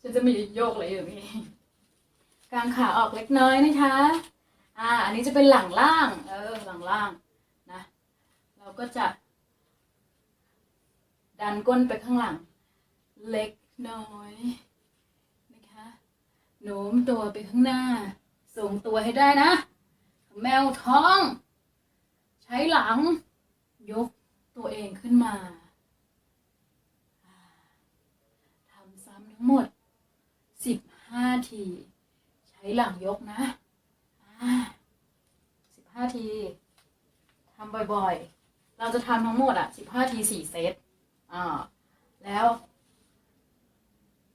ฉันจะมีโยกอะไรอย่างนี้กางขาออกเล็กน้อยนะคะ อ่า อันนี้จะเป็นหลังล่าง เออ หลังล่างนะ เราก็จะ ดันก้นไปข้างหลัง เล็กน้อยนะคะโน้มตัวไปข้างหน้าส่งตัวให้ได้นะ แมวท้อง ใช้หลัง ยกตัวเองขึ้นมาทำซ้ำทั้งหมด ใช้หลังยกนะสิบห้าทีทำบ่อยๆ เราจะทำทั้งหมดอะสิบห้าทีสี่เซตอ่าแล้ว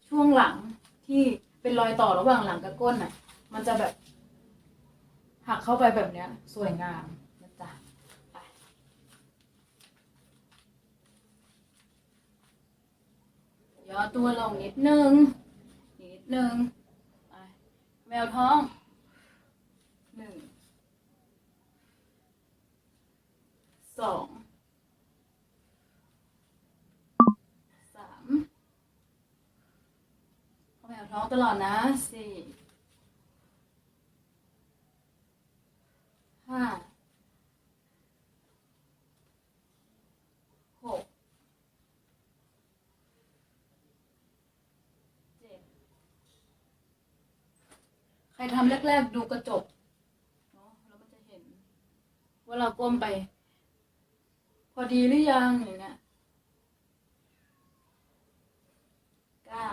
ช่วงหลังที่เป็นรอยต่อระหว่างหลังกับก้นอะ มันจะแบบหักเข้าไปแบบเนี้ย สวยงามนะจ๊ะไปย่อตัวลงนิดนึง นิดนึง วท้องหนึ่งสองสามแมวท้องตลอดนะสี่ห้าหกเจ็ด ใครทำแรก ๆ ดูกระจกเนาะแล้วมันจะเห็น ว่าเราก้มไป พอดีหรือยังอย่างเงี้ยเก้า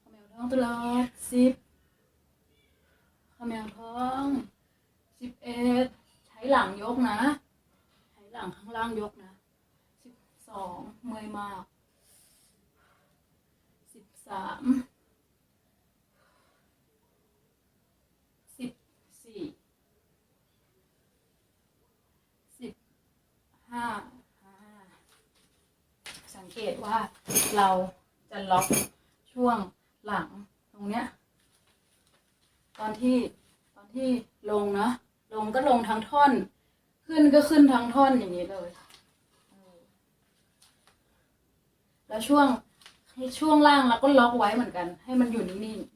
ขมวท้องตลอดสิบขมวท้องสิบเอ็ดใช้หลังยกนะใช้หลังข้างล่างยกนะสิบสองเมื่อยมากสิบสาม สิบสี่สิบ ห้าสังเกตว่าเราจะล็อกช่วงหลังตรงเนี้ย ตอนที่ตอนที่ลงนะลงก็ลงทั้งท่อน ขึ้นก็ขึ้นทั้งท่อนอย่างนี้เลยแล้วช่วงช่วงล่างเราก็ล็อกไว้เหมือนกัน ให้มันอยู่นิ่งๆ